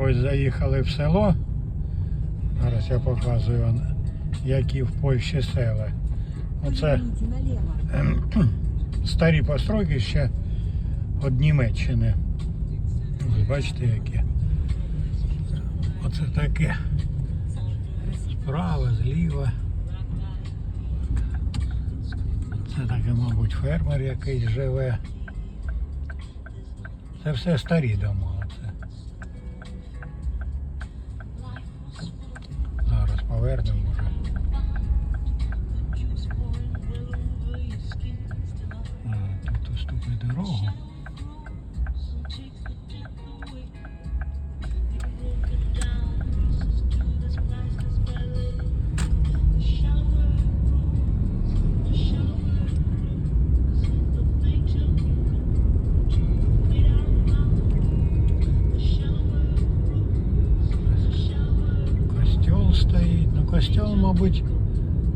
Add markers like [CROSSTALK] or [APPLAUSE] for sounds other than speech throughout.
Ось заїхали в село. Зараз я показую, вам, які в Польщі села. Оце [CLEARS THROAT] старі постройки ще від Німеччини. Ось бачите, які. Оце таке. Справа, зліва. Це таке, мабуть, фермер якийсь живе. Це все старі дома. повернемо. А, тут уступить дорогу. стоит. Костел, мабуть,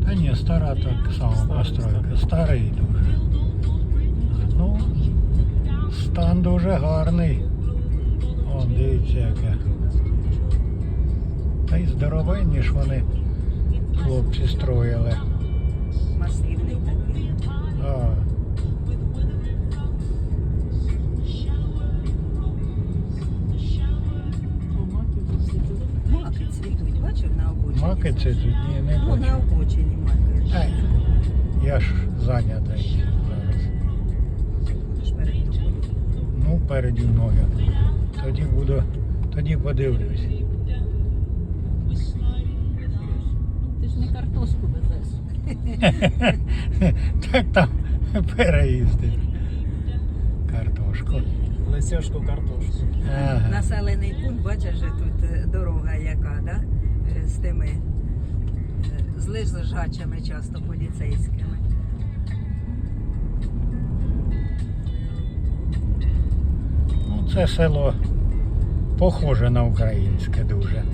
та ні, стара так само постройка. Старий дуже. Ну, стан дуже гарний. О, дивіться яке. Та й здоровенні ж вони хлопці строїли. Масивний такий. На це тут ні, не Ну, на бачу. обочині маки. Ай, я ж зайнятий зараз. Ж перед тобою. Ну, переді мною. Тоді буду, тоді подивлюсь. Ти ж не картошку везеш. [LAUGHS] Так там переїздить. Картошку. Лисяшку картошку. Ага. Населений пункт, бачиш, же тут е, дорога яка, тими е, з лежачими часто поліцейськими. Ну, це село похоже на українське дуже.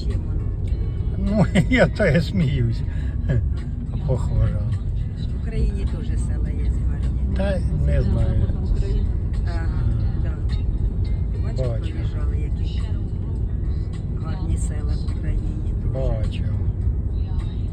Чим воно? Ну, [LAUGHS] я то я сміюсь. Похоже. В Україні теж села є гарні. Та не знаю. Ага, да. Бачиш, Бачу. проїжджали